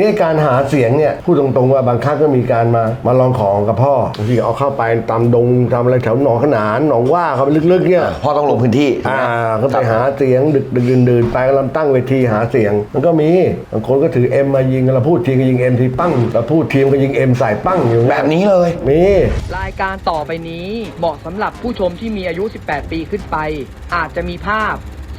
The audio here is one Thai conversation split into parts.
นี่การหาเสียงเนี่ยพูดตรงๆว่าบางครั้งก็มีการมามาลองของกับพ่อบางทีเอาเข้าไปตามดงทำอะไรแถวหนองขนานหนองว่าเขาไปลึกๆเนี่ยพ่อต้องลงพื้นที่อ่าก็ไปหาเสียงดึกดึกดื่นดื่นไปกำลังตั้งเวทีหาเสียง มันก็มีบางคนก็ถือเอ็มมายิงเราพูดทีก็ยิงเอ็มทีปั้งเราพูดทีมก็ยิงเอ็มใส่ปั้งอยู่แบบนี้เลยมีรายการต่อไปนี้เหมาะสำหรับผู้ชมที่มีอายุ 18 ปีขึ้นไป อาจจะมีภาพ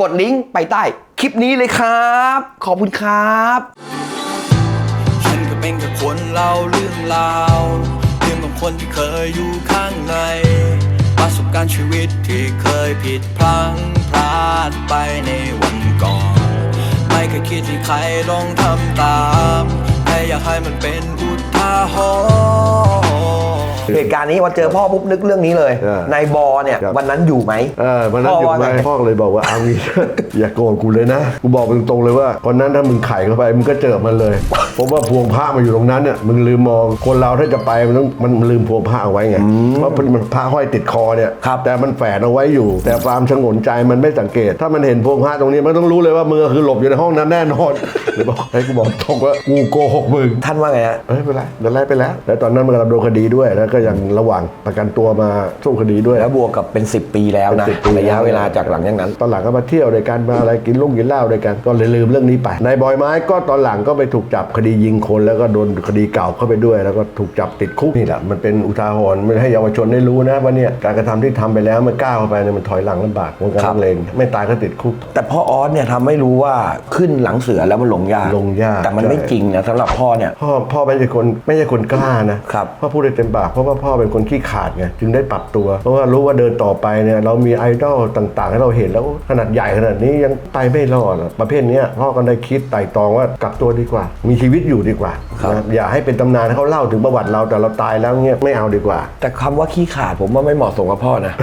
กดลิงก์ไปใต้คลิปนี้เลยครับ ขอบคุณครับฉันก็เป็นแค่คนเล่าเรื่องราวเรื่องของคนที่เคยอยู่ข้างใน ประสบการณ์ชีวิตที่เคยผิดพลั้งพลาดไปในวันก่อน ไม่เคยคิดที่ใครลองทำตาม แค่อยากให้มันเป็นอุทาหรณ์ เหตุการณ์นี้วันเจอพ่อปุ๊บนึกเรื่องนี้เลยเออนายบอเนี่ยครับ วันนั้นอยู่ไหม เออวันนั้นอยู่ว่าไหมไง พ่อเลยบอกว่าเอางี้ อย่าโกรธกูเลยนะ กูบอกตรงๆเลยว่าวันนั้นถ้ามึงไข่เข้าไปมึงก็เจอมันเลย เพราะว่าพวงพระมาอยู่ตรงนั้นเนี่ยมึงลืมมองคนเราถ้าจะไปมันต้องมันลืมพวงพระเอาไว้ไงเพราะมันพระห้อยติดคอเนี่ยครับ แต่มันแฝงเอาไว้อยู่ แต่ความชงนใจมันไม่สังเกต ถ้ามันเห็นพวงพระตรงนี้มันต้องรู้เลยว่ามือคือหลบอยู่ในห้องนั้นแน่นอนเลยบอกให้กูบอกตรงว่ากูโกหกมึง ท่านว่าไงฮะ เอ้ยไม่เป็นไรเดี๋ยวไล่ไปแล้ว แล้วตอนนั้นมันกำลังโดนคดีด้วยแล้วก็ยังระหว่างประกันตัวมาสู้คดีด้วย แล้วบวกกับเป็น 10 ปีแล้วนะเป็น10ปีระยะเวลาจากหลังจากนั้น ตอนหลังก็มาเที่ยวด้วยกันมาอะไรกินลุ่งกินเหล้าด้วยกันก็เลยลืมเรื่องนี้ไปนายบอยไม้ก็ตอนหลังก็ไปถูกจับคดียิงคนแล้วก็โดนคดีเก่าเข้าไปด้วย แล้วก็ถูกจับติดคุกนี่แหละมันเป็นอุทาหรณ์มันให้เยาวชนได้รู้นะว่าเนี่ยการกระทำที่ทำไปแล้วมันก้าวเข้าไปเนี่ยมันถอยหลังลำบากวงการครับนักเลงไม่ตายก็ติดคุก แต่พ่อออสเนี่ยทำให้รู้ว่าขึ้นหลังเสือแล้วมันลงยากลงยากแต่มันใช่ ไม่จริงนะสำหรับพ่อเนี่ย พ่อพ่อไม่ใช่คนไม่ใช่คนกล้านะครับ พ่อพูดได้เต็มปากเพราะว่าพ่อเป็นคนขี้ขาดไงจึงได้ปรับตัว เพราะว่ารู้ว่าเดินต่อไปเนี่ยเรามีไอดอลต่างๆ ให้เราเห็นแล้วขนาดใหญ่ขนาดนี้ยังไปไม่รอดอะประเภทเนี้ยพ่อก็ได้คิดไต่ตรองว่ากลับตัวดีกว่า มีชีวิตอยู่ดีกว่าครับนะอย่าให้เป็นตำนานให้เขาเล่าถึงประวัติเราแต่เราตายแล้วเงี้ยไม่เอาดีกว่า แต่คำว่าขี้ขาดผมว่าไม่เหมาะสมกับพ่อนะ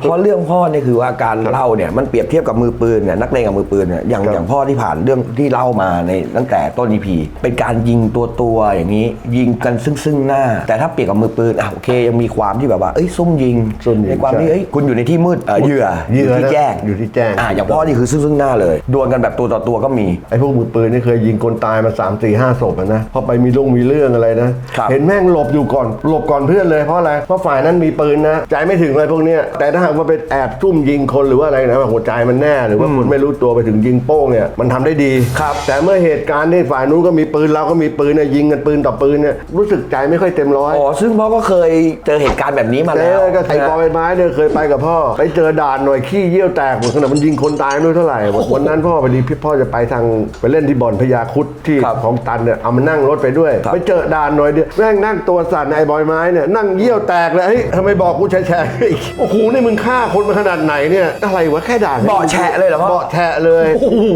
เพราะเรื่องพ่อเนี่ยคือว่าการเล่าเนี่ยมันเปรียบเทียบกับมือปืนเนี่ยนักเลงกับมือปืนเนี่ยอย่างครับอย่างพ่อที่ผ่านเรื่องที่เล่ามาในตั้งแต่ต้น EP เป็นการยิงตัวตัวๆอย่างนี้ ยิงกันซึ่งซึ่งหน้า แต่ถ้าเปรียบกับมือปืนอะโอเคยังมีความที่แบบว่าเอ้ยซุ่มยิงซุ่มยิงในความที่ใช่เอ้ยคุณอยู่ในที่มืดเอ่อเหยื่อเหยื่อที่นะแจ้งอยู่ที่แจ้ง อะอย่างพ่อนี่คือซึ่งซึ่งหน้าเลยดวลกันแบบตัวต่อตัวก็มี ไอ้พวกมือปืนนี่เคยยิงคนตายมา 3 4 5ศพอะนะพอไปมีลุงมีเรื่องอะไรนะ ครับเห็นแม่งหลบอยู่ก่อนหลบก่อนเพื่อนเลยเพราะอะไร เพราะฝ่ายนั้นมีปืนนะ ใจไม่ถึงอะไรพวกเนี้ยแต่ถ้าหากว่าไปแอบซุ่มยิงคนหรือว่าอะไรนะหัวใจมันแน่หรือว่าคนไม่รู้ตัวไปถึงยิงโป้งเนี่ยมันทำได้ดีครับ แต่เมื่อเหตุการณ์ที่ฝ่ายนู้นก็มีปืนเราก็มีปืนเนี่ยยิงกันปืนต่อปืนเนี่ยรู้สึกใจไม่ค่อยเต็มร้อย อ๋อซึ่งพ่อก็เคยเจอเหตุการณ์แบบนี้มาแล้แล้ววก็ไอ้บอยไม้เนี่ยเคยไปกับพ่อ ไปเจอด่านหน่อยขี้เยี่ยวแตกหมดขนาดมันยิงคนตายไม่รู้เท่าไหร่วันนั้นพ่อพอดีพี่พ่อจะไปทางไปเล่นที่บ่อนพญาครุดที่ครับของตันเนี่ยเอามานั่งรถไปด้วยครับไปเจอด่านหน่อยเดียวแม่งนั่งตัวสั่นไอ้บอยไม้เนี่ยนั่งเยี่ยวแตกเลยเฮ้ยทำไมบอกกูแฉะๆอีกโอ้โหนี่มึงฆ่าคนมาขนาดไหนเนี่ยอะไรวะแค่ด่านเบาะแฉะเลยเหรอพ่อเบาะแฉะเลย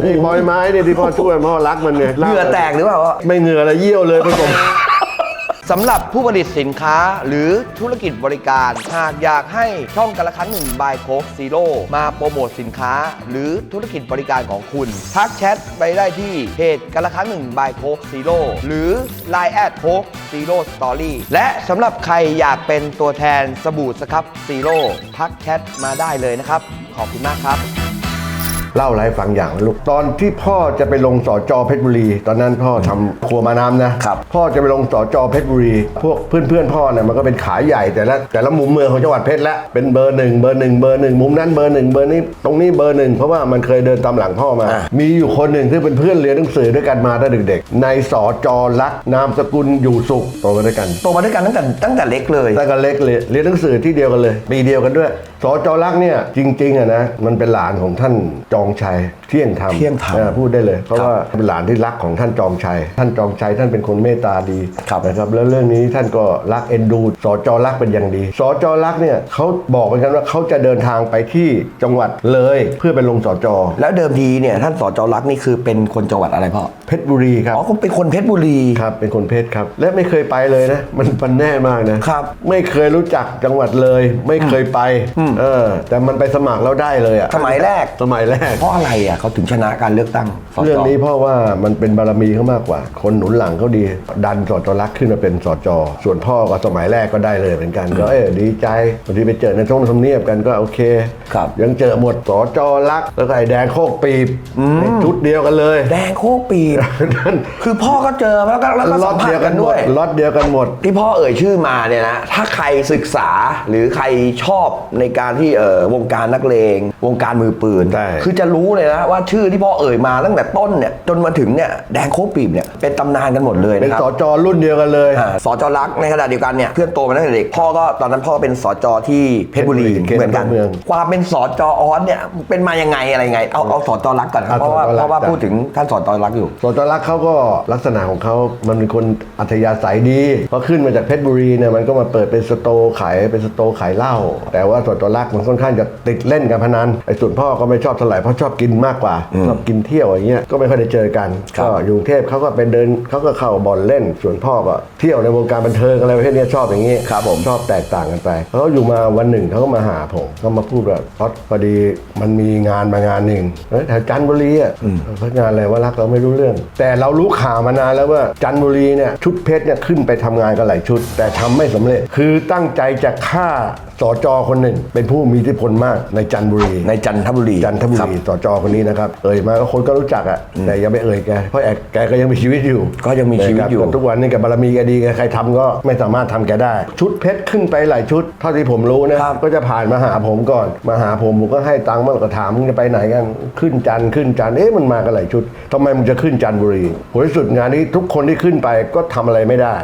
ไอ้บอยไม้เนี่ยที่พ่อช่วยพ่อรักมันเนี่ยเหงื่อแตกหรือเปล่าไม่เหงื่อเลยเยี่ยวเลยผสม สำหรับผู้ผลิตสินค้าหรือธุรกิจบริการ หากอยากให้ช่องกันละครั้งหนึ่งบายโคกซีโร่มาโปรโมทสินค้า หรือธุรกิจบริการของคุณ ทักแชทไปได้ที่เพจกันละครั้งหนึ่งบายโคกซีโร่หรือ Line แอดโคกซีโร่สตอรี่และสำหรับใครอยากเป็นตัวแทนสบู่สครับซีโร่ทักแชทมาได้เลยนะครับ ขอบคุณมากครับ เล่าอะไรให้ฟังอย่างนะลูกตอนที่พ่อจะไปลงสอจอเพชรบุรี ตอนนั้นพ่อทำครัวมาน้ำนะครับพ่อจะไปลงสอจอเพชรบุรี พวกเพื่อนเพื่อนๆพ่อเนี่ยมันก็เป็นขายใหญ่แต่ละแต่ละมุมเมืองของจังหวัดเพชรละเป็นเบอร์หนึ่งเบอร์หนึ่งเบอร์หนึ่งมุมนั้นเบอร์หนึ่งเบอร์นี้ตรงนี้เบอร์หนึ่งเพราะว่ามันเคยเดินตามหลังพ่อมาอะมีอยู่คนหนึ่งที่เป็นเพื่อนเรียนหนังสือด้วยกันมาตั้งแต่เด็กๆในสอจอลักษณ์นามสกุลอยู่สุขโตมาด้วยกันโตมาด้วยกันตั้งแต่ตั้งแต่เล็กเลยตั้งแต่เล็กเลยเรียนหนังสือที่เดียวกันเลยปีเดียวกันด้วยสอจอรักษณ์เนี่ยจริงๆอะนะมันเป็นหลานของท่านจอองชัยเที่ยงธรรมเที่ยงธรรมอ่าพูดได้เลย เพราะครับว่าเป็นหลานที่รักของท่านจองชัย ท่านจองชัยท่านเป็นคนเมตตาดีครับนะครับแล้วเรื่องนี้ท่านก็รักเอ็นดูสจรักเป็นอย่างดีสจรักเนี่ยเขาบอกเหมือนกันว่าเขาจะเดินทางไปที่จังหวัดเลยเพื่อไปลงสจแล้วเดิมทีเนี่ยท่านสจรักษณ์นี่คือเป็นคนจังหวัดอะไรพ่อเพชรบุรีครับอ๋อเขาเป็นคนเพชรบุรีครับเป็นคนเพชรครับ และไม่เคยไปเลยนะ มันมันแน่มากนะครับไม่เคยรู้จักจังหวัดเลย ไม่เคยไปเออแต่มันไปสมัครแล้วได้เลยอะสมัยแรกสมัยแรกเพราะอะไรอะเขาถึงชนะการเลือกตั้งสจเรื่องนี้เพราะว่ามันเป็นบารมีเขามากกว่า คนหนุนหลังเขาดี ดันสจรักขึ้นมาเป็นสจส่วนพ่อก็สมัยแรกก็ได้เลยเหมือนกันก็เออดีใจบางทีไปเจอในท้องทำเนียบกันก็โอเค ครับ ยังเจอหมดสจรักแล้วก็ไอ้แดงโคกปีบในชุดเดียวกันเลย แดงโคกปีบนั่นคือพ่อก็เจอแล้วก็แล้วก็ล็สัอมตผัสเดียวกักันนหมด้ดวยล็อตเดียวกันหมด ที่พ่อเอ่ยชื่อมาเนี่ยนะ ถ้าใครศึกษาหรือใครชอบในการที่เอ่อวงการนักเลง วงการมือปืน ใช่ คือจะรู้เลยนะว่าชื่อที่พ่อเอ่ยมาตั้งแต่ต้นเนี่ยจนมาถึงเนี่ยแดงโคกปีบเนี่ยเป็นตำนานกันหมดเลยเป็นนะครับสจรุ่นเดียวกันเลย อ่าสจรักในขณะเดียวกันเนี่ยเพื่อนโตมาตั้งแต่เด็กพ่อก็ตอนนั้นพ่อเป็นสจที่เพชรบุรีเพชรบุรีเหมือนกันเขตเมืองความเป็นสจออสเนี่ยเป็นมายังไงอะไรยังไงเอาเอาสจรักก่อนครับเอาเพราะว่าสจรักเพราะว่าจ้ะ พูดถึงท่านสจรักอยู่ สจรักเขาก็ลักษณะของเขามันเป็นคนอัธยาศัยดีพอขึ้นมาจากเพชรบุรีเนี่ยมันก็มาเปิดเป็นสโตร์ขายเป็นสโตร์ขายเหล้าแต่ว่าสจรักมันค่อนข้างจะติดเล่นการพนันไอ้ส่วนพ่อก็ไม่ชอบเท่าไหร่เพราะชอบกินมากกว่าชอบกินเที่ยวอย่างเงี้ยก็ไม่ค่อยได้เจอกันครับก็อยู่กรุงเทพเขาก็เป็นเดินเขาก็เข้าบ่อนเล่น ส่วนพ่อก็เที่ยวในวงการบันเทิงอะไรประเภทเนี้ยชอบอย่างงี้ครับผมชอบแตกต่างกันไปเขาอยู่มาวันหนึ่งเขาก็มาหาผมก็มาพูดว่าพอดพอดีมันมีงานมางานหนึ่งเฮ้ยแถวจันทบุรีอะเพราะงานอะไรว่ารักเราไม่รู้เรื่อง แต่เรารู้ข่าวมานานแล้วว่าจันทบุรีเนี่ยชุดเพชรเนี่ยขึ้นไปทำงานกันหลายชุด แต่ทำไม่สำเร็จ คือตั้งใจจะฆ่า สจคนหนึ่ง เป็นผู้มีอิทธิพลมากในจันทบุรีในจันทบุรีจันทบุครีสจคนนี้นะครับเอ่ยมาก็คนก็รู้จักอะแต่อย่าไปเอ่ยแกเพราะแกแกก็ยังมีชีวิตอยู่ก็ยังมีชีวิตอยู่ นะครับทุกวันนี้แกบารมีแกดีแกใครทำก็ไม่สามารถทำแกได้ ชุดเพชรขึ้นไปหลายชุดเท่าที่ผมรู้นะครับ ก็จะผ่านมาหาผมก่อน มาหาผมผมก็ให้ตังค์มันก็ถามมึงจะไปไหนกันขึ้นจันทร์ขึ้นจันทร์เอ๊ะมันมากันหลายชุดทำไมมึงจะขึ้นจันทบุรีผลที่สุดงานนี้ทุกคนที่ขึ้นไปก็ทำอะไรไม่ได้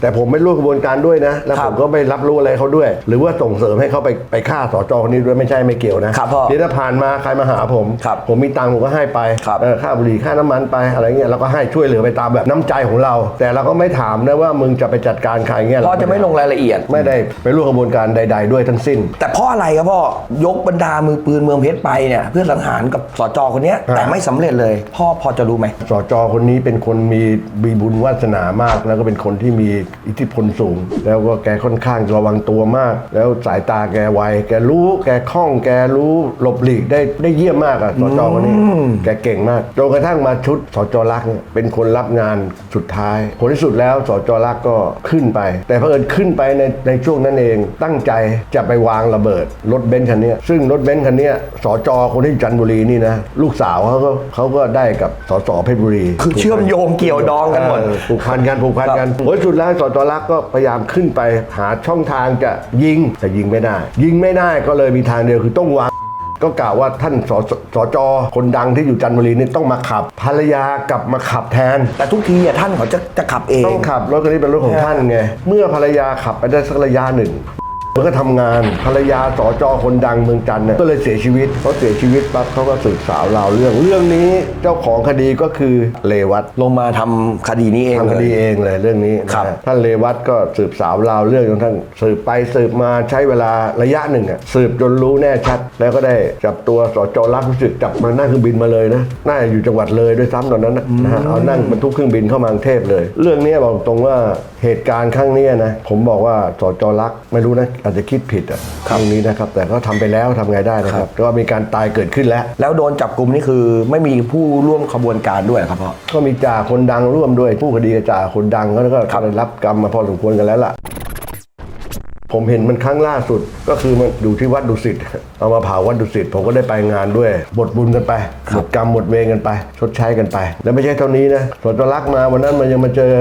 แต่ผมไม่ร่วมกระบวนการด้วยนะ แล้วครัผบมก็ไม่รับรู้อะไรเขาด้วย หรือว่าส่งเสริมให้เขาไปไปฆ่าสจคนนี้ด้วยไม่ใช่ไม่เกี่ยวนะครับพ่อเดี๋ยวถ้าผ่านมาใครมาหาผม ครับผมมีตังค์ผมก็ให้ไปครับเออค่าบุหรี่ค่าน้ำมันไปอะไรเงี้ยเราก็ให้ช่วยเหลือไปตามแบบน้ำใจของเรา แต่เราก็ไม่ถามนะว่ามึงจะไปจัดการใครเงี้ยพ่อจะไม่ลงรายละเอียด ไม่ได้ไปร่วมกระบวนการใด ๆ ด้วยทั้งสิ้น แต่เพราะอะไรครับพ่อยกบรรดามือปืนเมืองเพชรไปเนี่ยเพื่อสังหารกับสจคนเนี้ยฮะแต่ไม่สำเร็จเลย พ่อพอจะรู้ไหม สจคนนี้เป็นคนมีมีบุญวาสนามาก แล้วก็เป็นคนที่มีอิทธิพลสูง แล้วก็แกค่อนข้างระวังตัวมาก แล้วสายตาแกไวแกรู้แกคล่องแกรู้หลบหลีกได้ได้เยี่ยมมากอะสจคนนี้แกเก่งมากจนกระทั่งมาชุดสจรักเนี่ยเป็นคนรับงานสุดท้ายผลที่สุดแล้วสจรักก็ขึ้นไป แต่เผอิญขึ้นไปในในช่วงนั้นเองตั้งใจจะไปวางระเบิดรถเบนซ์คันเนี้ยซึ่งรถเบนซ์คันเนี้ยสจคนที่จันทบุรีนี่นะลูกสาวเขาก็เขาก็ได้กับสสเพชรบุรีคือเชื่อมโยงเกี่ยวดองกันหมดเออผูกพันกันผูกพันกันผลที่สุดแล้วสจรักก็พยายามขึ้นไปหาช่องทางจะยิงแต่ยิงไม่ได้ ยิงไม่ได้ก็เลยมีทางเดียวคือต้องวางก็กล่าวว่าท่านสสสจคนดังที่อยู่จันทบุรีนี่ต้องมาขับ ภรรยากลับมาขับแทน แต่ทุกทีอะท่านเขาจะจะขับเอง ต้องขับรถคันนี้เป็นรถของท่านไง เมื่อภรรยาขับไปได้สักระยะหนึ่ง มันก็ทำงานภรรยาสจคนดังเมืองจันทร์เนี่ยก็เลยเสียชีวิตเขาเสียชีวิตปั๊บเขาก็สืบสาวราวเรื่อง เรื่องนี้เจ้าของคดีก็คือเลวัตลงมาทำคดีนี้เองทำคเลดียเองเลยเรื่องนี้นะครับฮะท่านเลวัตก็สืบสาวราวเรื่องจนทั้งสืบไปสืบมาใช้เวลาระยะหนึ่งอะสืบจนรู้แน่ชัด แล้วก็ได้จับตัวสจรักรู้สึกจับมานั่งเครื่องบินมาเลยนะน่าจะอยู่จังหวัดเลยด้วยซ้ำตอนนั้นนะนะฮะเอานั่งบรรทุกเครื่องบินเข้ามากรุงเทพเลย เรื่องนี้บอกตรงว่าเหตุการณ์ครั้งเนี้ยนะผมบอกว่าสจรักไม่รู้นะอาจจะคิดผิดอะครั้งนี้นะครับ แต่ก็ทำไปแล้วทำไงได้นะครับก็มีการตายเกิดขึ้นแล้ว แล้วโดนจับกลุ่มนี่คือไม่มีผู้ร่วมขบวนการด้วยเหรอครับพ่อก็มีจ่าคนดังร่วมด้วยผู้คดีกับจ่าคนดังก็ก็ได้รับกรรมมาพอสมควรกันแล้วล่ะ ผมเห็นมันครั้งล่าสุดก็คือมันอยู่ที่วัดดุสิตเอามาเผาวัดดุสิตผมก็ได้ไปงานด้วยบทบุญกันไปหมดกรรมหมดเวรกันไป ชดใช้กันไป แล้วไม่ใช่เท่านี้นะสวนตรักมาวันนั้นมันยังมาเจอ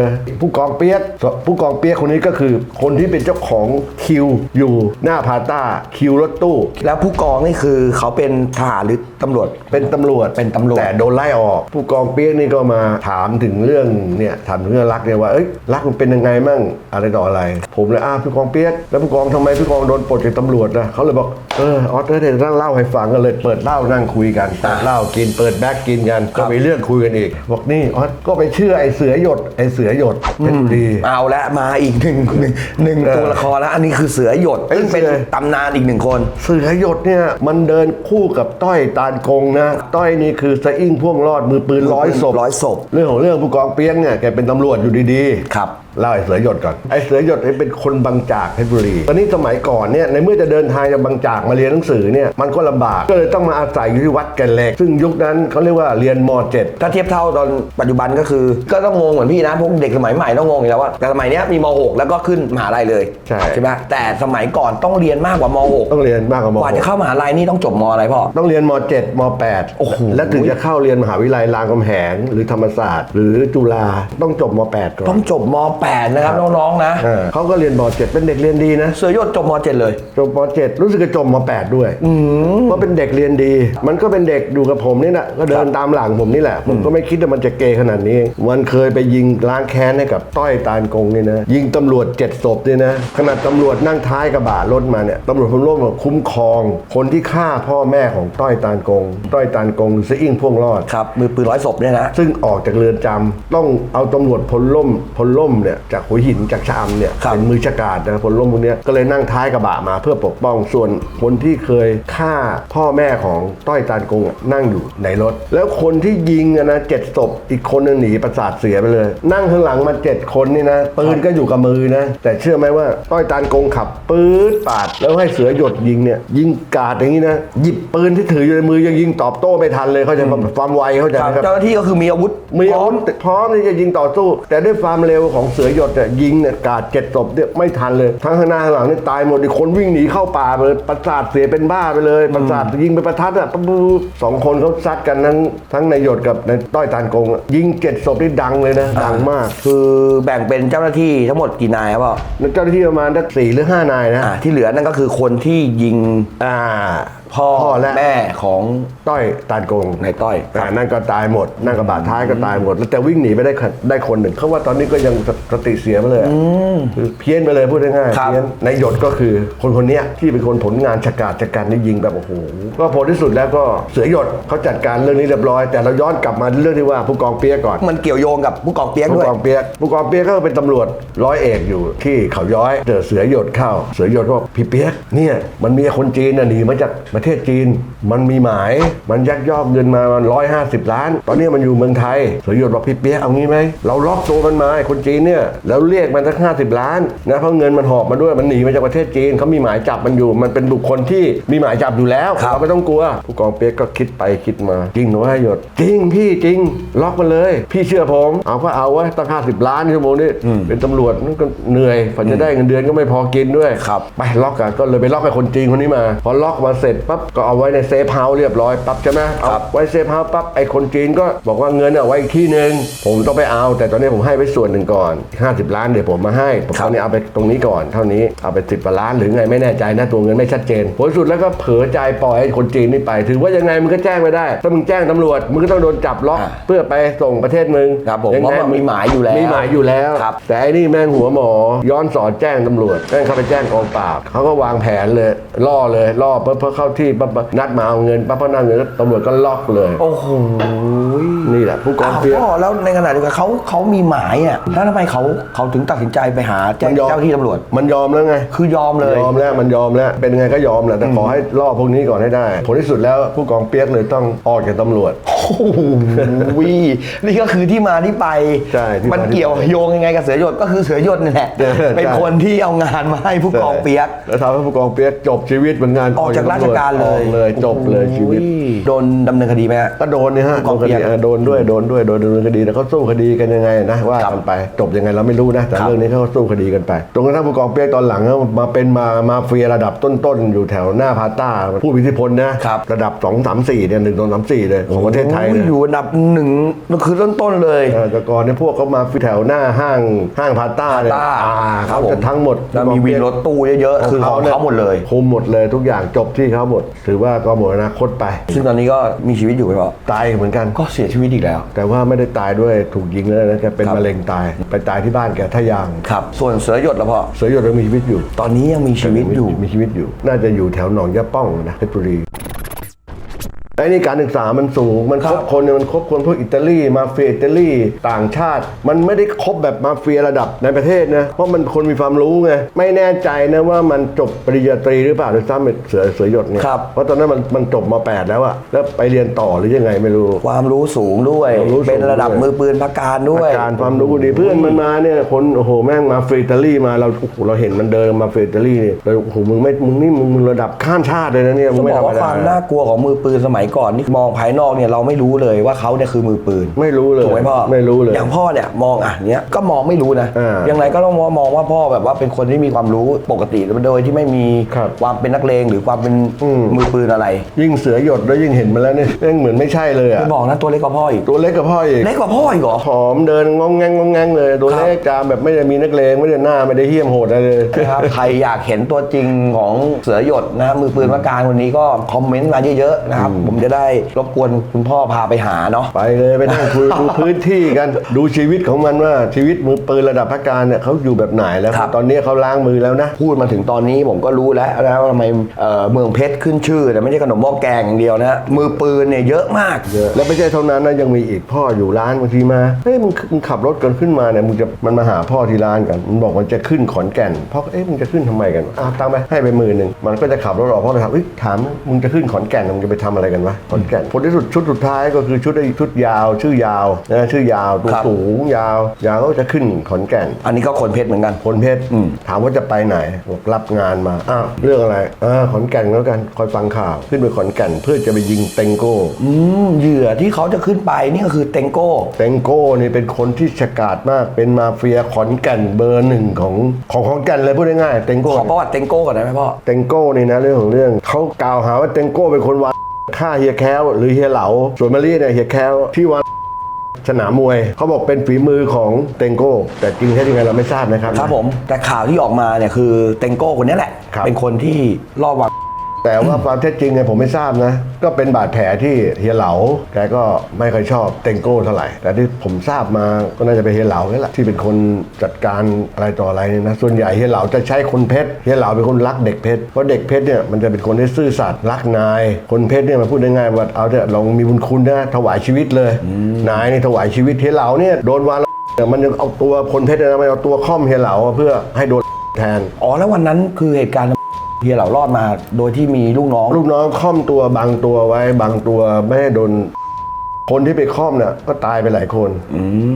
ผู้กองเปียกผู้กองเปียกคนนี้ก็คือ คนที่เป็นเจ้าของคิวอยู่หน้าพาต้าคิวรถตู้ แล้วผู้กองนี่คือเขาเป็นทหารหรือตำรวจเป็นตำรวจเป็นตำรวจแต่โดนไล่ออก ผู้กองเปียกนี่ก็มาถามถึงเรื่องเนี่ยถามถึงเรื่องรักเนี่ยว่าเอ้ยรักมันเป็นยังไงมั่งอะไรต่ออะไร ผมเลยอ้าวผู้กองเปียกแล้วแล้วผู้กองทำไมผู้กองโดนปลดจากตำรวจนะเขาเลยบอกเออออสเดอร์เดนั่งเล่าให้ฟังกันเลยเปิดเหล้านั่งคุยกันเปิดเหล้ากินเปิดแบ็กกินกันก็มีเรื่องคุยกันอีกบอกนี่ออสก็ไปเชื่อไอ้เสือหยดไอ้เสือหยดเพชรบุรีเอาละมาอีกหนึ่งหนึ่งหนึ่งเออตัวละครแล้วอันนี้คือเสือหยดเอ้ยซึ่งเป็นเสือตำนานอีกหนึ่งคน เสือหยดเนี่ยมันเดินคู่กับต้อยตาลกงนะ ต้อยนี่คือสะอิ่งพ่วงรอดมือปืนร้อยศพร้อยศพเรื่องของเรื่องผู้กองเปียกเนี่ยแกเป็นตำรวจอยู่ดีๆครับ เล่าไอ้เสือหยดก่อนไอ้เสือหยดเนี่ยเป็นคนบางจากเพชรบุรีตอนนี้สมัยก่อนเนี่ยในเมื่อจะเดินทางจากบางจากมาเรียนหนังสือเนี่ยมันก็ลำบากก็เลยต้องมาอาศัยอยู่ที่วัดแก่นเหล็ก ซึ่งยุคนั้นเขาเรียกว่าเรียนม .7 ถ้าเทียบเท่าตอนปัจจุบันก็คือ ก็ต้องงงเหมือนพี่นะพวกเด็กสมัยใหม่ต้องงงอยู่แล้วว่าแต่สมัยเนี้ยมีม .6 แล้วก็ขึ้นมหาลัยเลยใช่ใช่ไหมแต่สมัยก่อนต้องเรียนมากกว่าม .6 ต้องเรียนมากกว่ามกว่าจะเข้ามหาลัยนี่ต้องจบมอะไรพ่อ ต้องเรียนม .7 ม .8 โอ้โหแล้วถึงจะเข้าเรียนมหาวิทยาลัยรามคำแหงหรือธรรมศาสตร์ หรือจุฬาต้องจบม .8 ก่อน ต้องจบม .8 นะครับน้องๆนะเออเขาก็เรียนม .7 เป็นเด็กเรียนดีนะเสือหยดจบม .7 เลย จบม .7 รู้สึกจะจบม .8 ด้วยเพราะเป็นเด็กเรียนดี มันก็เป็นเด็กอยู่กับผมนี่แหละก็เดินตามหลังผมนี่แหละ ผมก็ไม่คิดว่ามันจะเกย์ขนาดนี้มันเคยไปยิงล้างแค้นให้กับต้อยตาลกงนี่นะยิงตำรวจเจ็ดศพนี่นะขนาดตำรวจนั่งท้ายกระบะรถมาเนี่ยตำรวจพลร่วมมาคุ้มครอง คนที่ฆ่าพ่อแม่ของต้อยตาลกง ต้อยตาลกงหรือซะอิ่งพ่วงรอด ครับมือปืนร้อยศพเนี่ยนะ ซึ่งออกจากเรือนจำต้องเอาตำรวจพลล่มพลล่มเนี่ยจากหัวหินจากชะอำเนี่ยครับเป็นมือชะกาดนะพลล่มพวกเนี้ยก็เลยนั่งท้ายกระบะมาเพื่อปกป้องส่วนคนที่เคยฆ่าพ่อแม่ของต้อยตาลกงอะนั่งอยู่ในรถ แล้วคนที่ยิงอะนะเจ็ดศพอีกคนนึงหนีประสาทเสียไปเลย นั่งข้างหลังมาเจ็ดคนนี่นะปืนก็อยู่กับมือนะ แต่เชื่อไหมว่าต้อยตาลกงขับปื๊ดปาด แล้วให้เสือหยดยิงเนี่ยยิงกาดอย่างนี้นะหยิบปืนที่ถืออยู่ในมือยังยิงตอบโต้ไม่ทันเลยเขาใจปะความไวเข้าใจครับไหมครับเจ้าหน้าที่ก็คือมีอาวุธมีพร้อาอวุมธพร้อมที่จะยิงต่อสู้ แต่ด้วยความเร็วของเสือหยดเนี่ยยิงเนี่ยกาดเจ็ดศพเนี่ยไม่ทันเลย ทั้งข้างหน้าข้างหลังนี่ตายหมดอีกคนวิ่งหนีเข้าป่าไปเลยประสาทเสียเป็นบ้าไปเลยประสาทยิงไปประทัดอะปุ๊บปุ๊บปุ๊บสองคนเขาซัดกันทั้งทั้งในายหยดกับในายต้อยตานกงอะยิงเจ็ดศพนี่ดังเลยนะดังมากคือแบ่งเป็นเจ้าหน้าที่ทั้งหมดกี่นายครับพ่อแล้วเจ้าหน้าที่ประมาณสักสี่หรือห้านายนะ อ่าที่เหลือนั่นก็คือคนที่ยิง อ่า พ่อพ่อและ แม่ของต้อยตานกงนายต้อย อ่านั่นก็ตายหมด นั่นกระบาดท้ายก็ตายหมด แล้วแต่วิ่งหนีไปได้คนได้คนหนึ่งเขาว่าตอนนี้ก็ยังสติเสียไปเลยอะคือเพี้ยนไปเลยพูดง่ายๆครับ เพี้ยนในหยดก็คือคนคนเนี้ยที่เป็นคนผลงานฉกาจฉกันที่ยิงแบบโอ้โหก็ผลที่สุดแล้วก็เสือหยดเขาจัดการเรื่องนี้เรียบร้อย แต่เราย้อนกลับมาเรื่องที่ว่าผู้กองเปียกก่อน มันเกี่ยวโยงกับผู้กองเปียกผู้ด้วย กองเปียกผู้กองเปียกก็เป็นตำรวจร้อยเอกอยู่ที่เขาย้อยเจอเสือหยดเข้า เสือหยดก็บอกพี่เปียกเนี่ยมันมีคนจีนน่ะหนีมาจากประเทศจีน มันมีหมาย มันยักยอกเงินมาร้อยห้าสิบล้าน ตอนนี้มันอยู่เมืองไทยเสือหยดบอกพี่เปียกเอางี้ไหมเราล็อกตัวมันมาไอ้คนจีนเนี่ยแล้วเรียกมันสักห้าสิบล้านนะเพราะเงินมันหอบมาด้วยมันหนีมาจากประเทศจีนเขามีหมายจับมันอยู่ มันเป็นบุคคลที่มีหมายจับอยู่แล้วครับเราไม่ต้องกลัว ผู้กองเปียกก็คิดไปคิดมาจริงหรือว่าหยดจริงพี่จริงล็อกมันเลย พี่เชื่อผมเอาก็เอาไว้ตั้งห้าสิบล้านชั่วโมงนี้เป็นตำรวจมันก็เหนื่อยฝันจะได้เงินเดือนก็ไม่พอกินด้วยครับไปล็อกกันก็เลยไปล็อกไอ้คนจีนคนนี้มา พอล็อกมาเสร็จปั๊บก็เอาไว้ในเซฟเฮาส์เรียบร้อยปั๊บใช่ไหมเอาไว้เซฟเฮาส์ปั๊บไอ้คนจีนก็บอกว่าเงินเอาไว้อีกที่หนึ่งผมต้องไปเอา แต่ตอนนี้ผมให้ไว้ส่วนหนึ่งก่อน 50 ล้านเดี๋ยวผมมาให้ผมตอนนี้เอาไปตรงนี้ก่อน เท่านี้เอาไป10กว่าล้านหรือไงไม่แน่ใจนะตัวเงินไม่ชัดเจนผลสุดแล้วก็เผลอใจปล่อยให้คนจีนนี่ไป ถือว่ายังไงมึงก็แจ้งไม่ได้ ถ้ามึงแจ้งตำรวจมึงก็ต้องโดนจับล็อกอ่าเพื่อไปส่งประเทศมึงครับผมยังเพราะไงมันมีหมายอยู่แล้วมีหมายอยู่แล้วครับแต่ไอ้นี่แม่งหัวหมอ ย้อนสอนแจ้งตำรวจแม่งเข้าไปแจ้งกองปราบเขาก็วางแผนเลยล่อเลยล่อปั๊บพอเข้าที่ปั๊บนัดมาเอาเงินปั๊บพอนั่งเงินแล้วตำรวจก็ล็อกเลยโอ้โหนี่แหละผู้กองอ้าวเปียกพ่อแล้วในขณะเดียวกันเขาเขามีหมายอะแล้วทำไมเขาเขาถึงตัดสินใจไปหาแจ้งมันยอมเจ้าหน้าที่ตำรวจ มันยอมแล้วไง คือยอมเลยยอมแล้วมันยอมแล้วเป็นไงก็ยอมแหละแต่ขอให้ล่อพวกนี้ก่อนให้ได้ ผลที่สุดแล้วผู้กองเปียกเลยต้องออกจากตำรวจโอ้โหนี่ก็คือที่มาที่ไป ใช่ที่มาที่ไปมันเกี่ยวโยงยังไงกับเสือหยดก็คือเสือหยดนี่แหละเออใช่ เป็นคนที่เอางานมาให้ผู้กองเปียก แล้วทำให้ผู้กองเปียกจบชีวิตเหมือนกันออกจากราชการเลยออกเลยจบเลยชีวิต โอ้ยโดนดำเนินคดีไหมฮะ ก็โดนเนี่ยฮะผู้โดกอนงคเปีดียกเออโดนด้วยโดนด้วยโดนดำเนินคดีแต่เขาสู้คดีกันยังไงนะว่าครับกันไปจบยังไงเราไม่รู้นะแต่ครับเรื่องนี้เขาก็สู้คดีกันไปจนกระทั่งผู้กองเปียกตอนหลังก็มาเป็นมามาเฟียระดับต้นๆอยู่แถวหน้าพาต้าผู้มีอิทธิพลนะครับ ระดับ2 3 4เนี่ยหนึ่งสองสามสี่เลยของประเทศไทไทยโอ้เนี่ยอยู่อันดับหนึ่งคือต้นๆเลยเออแต่ก่อนเนี่ยพวกเขามาแถวหน้าห้างห้างพาต้าเนี่ยพาต้าอ่าครัเขาบผม จะทั้งหมดแล้วมีวินรถตู้เยอะๆ คือของเขาหมดเลย คุมหมดเลยทุกอย่างจบที่เขาหมด ถือว่าก็หมดอนาคตไป ซึ่งตอนนี้ก็มีชีวิตอยู่ไหมพ่อตายเหมือนกัน ก็เสียชีวิตอีกแล้ว แต่ว่าไม่ได้ตายด้วยถูกยิงแล้วนะแกเป็นครับมะเร็งตาย ไปตายที่บ้านแกท่ายาง ครับ ส่วนเสือหยดแล้วพ่อ เสือหยดยังมีชีวิตอยู่ตอนนี้ยังมีชีวิตอยู่ มีชีวิตอยู่ น่าจะอยู่แถวหนองยะป้องนะเพชรบุรี ไอ้นี่การศึกษามันสูง มันคครับบคนเนี่ยมันคบคนพวกอิตาลีมาเฟียอิตาลีต่างชาติ มันไม่ได้คบแบบมาเฟียระดับในประเทศนะ เพราะมันคนมีความรู้ไง ไม่แน่ใจนะว่ามันจบปริญญาตรีหรือเปล่าด้วยซ้ำเป็นเสือเสือหยดเนี่ยครับเพราะตอนนั้นมันมันจบมาแปดแล้วอะแล้วไปเรียนต่อหรือยังไงไม่รู้ ความรู้สูงด้วยความรู้สูงเป็นระดับด้วยมือปืนพักการด้วยการความรู้ดีเพื่อนมันมาเนี่ยคนโอ้โหแม่งมาเฟอิตาลีมาเราโอ้โหเราเห็นมันเดินมาเฟอิตาลีเนี่ยเราโอ้โหมึงไม่มึงนี่มึงมึงระดับข้ามชาติเลยนะเนี่ยมึจะงไม่บธอรกรมว่าดาความน่ากลัวของมือปืนสมัยก่อนนี่มองภายนอกเนี่ยเราไม่รู้เลยว่าเขาเนี่ยคือมือปืน ไม่รู้เลยถูกไหมพ่อไม่รู้เลย อย่างพ่อเนี่ยมองอะเนี้ยก็มองไม่รู้นะอ่าอย่างไรก็ต้องมองว่าพ่อแบบว่าเป็นคนที่มีความรู้ปกติโดยที่ไม่มีครับความเป็นนักเลงหรือความเป็นอืม มือปืนอะไรยิ่งเสือหยดแล้วยิ่งเห็นมาแล้วเนี่ยแม่งเหมือนไม่ใช่เลยอะไม่บอกนะตัวเล็กกว่าพ่ออีกตัวเล็กกับพ่ออีกเล็กกว่าพ่ออีกเหรอ ผอมเดินงองแงงงองแงงเลย ตัวครับเล็กจามแบบไม่ได้มีนักเลงไม่ได้หน้าไม่ได้เหี้ยมโหดอะไรเลย นะครับ ใครอยากเห็นตัวจริงของเสือหยดนะมือปืนพักการคนนี้ก็คอมเมนต์มาเยอะๆนะครับผมจะได้รบกวนคุณพ่อพาไปหาเนาะ ไปเลยไปนั่งคุยดูพื้นที่กันดูชีวิตของมันว่าชีวิตมือปืนระดับพักการเนี่ยเขาอยู่แบบไหนแล้ว ครับ ตอนนี้เขาล้างมือแล้วนะ พูดมาถึงตอนนี้ผมก็รู้แล้วนะว่าทำไมเอ่อเมืองเพชรขึ้นชื่อแต่ไม่ใช่ขนมหม้อแกงอย่างเดียวนะมือปืนเนี่ยเยอะมาก เยอะแล้วไม่ใช่เท่านั้นนะยังมีอีกพ่ออยู่ร้านบางทีมาเฮ้ยมึงมึงขับรถกันขึ้นมาเนี่ยมึงจะมันมาหาพ่อที่ร้านกันมันบอกมันจะขึ้นขอนแก่นพ่อก็เอ๊ะมึงจะขึ้นทำไมกันอ้าวตังค์ไปให้ไปหมื่นหนึ่งมันก็จะขับรถออกพ่อเลยถามเอ้ยถามมึงจะขึ้นขอนแก่นมึงจะไปทำอะไรกันวะขอนแก่นผลที่สุดชุดสุดท้ายก็คือชุดไอ้ชุดยาว ชื่อยาวนะชื่อยาวตัวครับ สูงยาว ยาวก็จะขึ้นขอนแก่น อันนี้ก็คนเพชรเหมือนกันพลเพชรอืมถามว่าจะไปไหนบอกรับงานมาอ้าวเรื่องอะไรอ่าขอนแก่นแล้วกันคอยฟังข่าว ขึ้นไปขอนแก่นเพื่อจะไปยิงเต็งโก้ อืมเหยื่อที่เขาจะขึ้นไปนี่ก็คือเต็งโก้ เต็งโก้นี่เป็นคนที่ฉกาจมาก เป็นมาเฟียขอนแก่นเบอร์หนึ่งของของขอนแก่นเลยพูดง่ายๆเต็งโก้ขอประวัติเต็งโก้ก่อนได้ไหมพ่อ เต็งโก้นี่นะเรื่องของเรื่องเขากล่าวหาว่าเต็งโก้เป็นคนวาง ฆ่าเฮียแค้วหรือเฮียเหลาส่วนมารีเนี่ยเฮียแค้วที่วางสนามมวยเขาบอกเป็นฝีมือของเต็งโก้ แต่จริงแท้จริงไงเราไม่ทราบนะครับ ครับผม แต่ข่าวที่ออกมาเนี่ยคือเต็งโก้คนนี้แหละครับเป็นคนที่รอบวาง แต่ว่าความเท็จจริงไงผมไม่ทราบนะ ก็เป็นบาดแผลที่เฮียเหลาแกก็ไม่ค่อยชอบเต็งโก้เท่าไหร่ แต่ที่ผมทราบมาก็น่าจะเป็นเฮียเหลานี่แหละที่เป็นคนจัดการอะไรต่ออะไรเนี่ยนะส่วนใหญ่เฮียเหลาจะใช้คนเพชรเฮียเหลาเป็นคนรักเด็กเพชรเพราะเด็กเพชรเนี่ยมันจะเป็นคนที่ซื่อสัตย์รักนาย คนเพชรเนี่ยมาพูดง่ายๆว่าเอาเถอะลองมีบุญคุณนะถวายชีวิตเลยนายนี่ถวายชีวิตเฮียเหลาเนี่ยโดนวานเนี่ยมันยังเอาตัวคนเพชรนะมันเอาตัวค่อมเฮียเหลาเพื่อให้โดนแทน อ๋อแล้ววันนั้นคือเหตุการณ์ เฮียเหล่ารอดมาโดยที่มีลูกน้อง ลูกน้องค่อมตัวบังตัวไว้บังตัวไม่ให้โดน คนที่ไปค่อมเนี่ยก็ตายไปหลายคน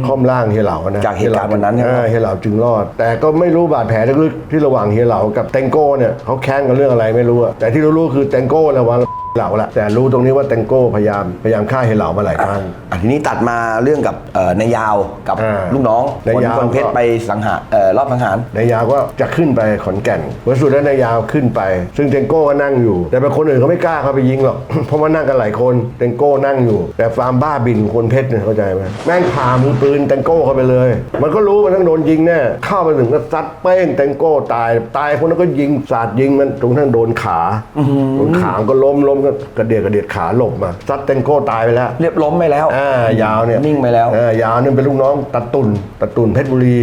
ค่อมร่างเฮียเหลานะจากเหตุการณ์วันนั้นใช่ไหม เออเฮียเหลาจึงรอด แต่ก็ไม่รู้บาดแผลลึกๆที่ระหว่างเฮียเหลากับเตงโก้เนี่ยเขาแค้นกันเรื่องอะไรไม่รู้อะแต่ที่รู้ๆคือเตงโก้ระวัง เหลาละแต่รู้ตรงนี้ว่าเตงโก้พยายามพยายามฆ่าเฮียเหลามาหลายครั้ง อะทีนี้ตัดมาเรื่องกับเอ่อนายยาวกับอ่าลูกน้องนายคนยาว คนเพชรก็ไปสังหารเอ่อรอบสังหาร นายยาวก็จะขึ้นไปขอนแก่นวันสุดแล้วนายยาวขึ้นไป ซึ่งเตงโก้ก็นั่งอยู่ แต่เป็นคนอื่นเขาไม่กล้าเข้าไปยิงหรอก เพราะว่านั่งกันหลายคนเตงโก้นั่งอยู่ แต่ฟาร์มบ้าบินคนเพชรเนี่ยเข้าใจไหมแม่งพามือปืนเตงโก้เข้าไปเลย มันก็รู้มันต้องโดนยิงแน่เข้าไปถึงก็ซัดเป้งเตงโก้ตายตายคนนั้นก็ยิงสาดยิงมันตรงทั้งโดนขาโดนขามันก็ล้มล้มก็กระเดียดกระเดียดขาหลบมาซัดเตงโก้ตายไปแล้วเรียบล้มไปแล้วอ่ายาวเนี่ยนิ่งไปแล้วอ่ายาวเนี่ยเป็นลูกน้องตะตุนตะตุนเพชรบุรี